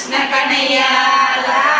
Krishna కనయ్యాలా